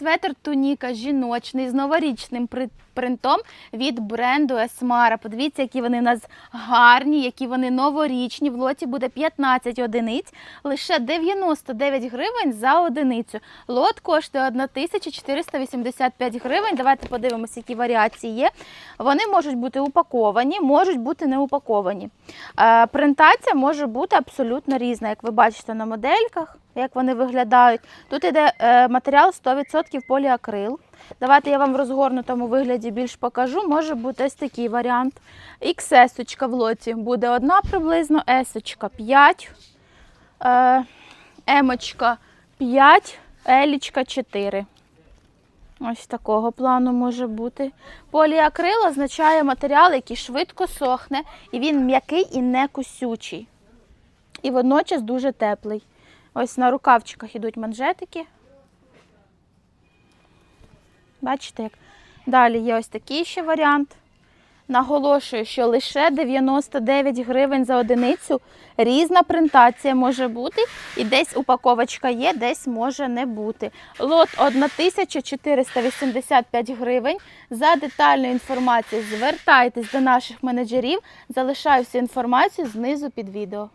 Светр туніка жіночний з новорічним принтом від бренду Esmara. Подивіться, які вони у нас гарні, які вони новорічні. В лоті буде 15 одиниць, лише 99 гривень за одиницю. Лот коштує 1485 гривень. Давайте подивимося, які варіації є. Вони можуть бути упаковані, можуть бути не упаковані. Е, Принтація може бути абсолютно різна, як ви бачите на модельках, як вони виглядають. Тут іде е, матеріал 100% поліакрил. Давайте я вам в розгорнутому вигляді більш покажу. Може бути ось такий варіант. XS в лоті буде одна приблизно, S 5, е, M 5, L 4. Ось такого плану може бути. Поліакрил означає матеріал, який швидко сохне, і він м'який і не кусючий. І водночас дуже теплий. Ось на рукавчиках ідуть манжетики. Бачите, як далі є ось такий ще варіант. Наголошую, що лише 99 гривень за одиницю. Різна принтація може бути, і десь упаковочка є, десь може не бути. Лот 1485 гривень. За детальною інформацією звертайтесь до наших менеджерів. Залишаю всю інформацію знизу під відео.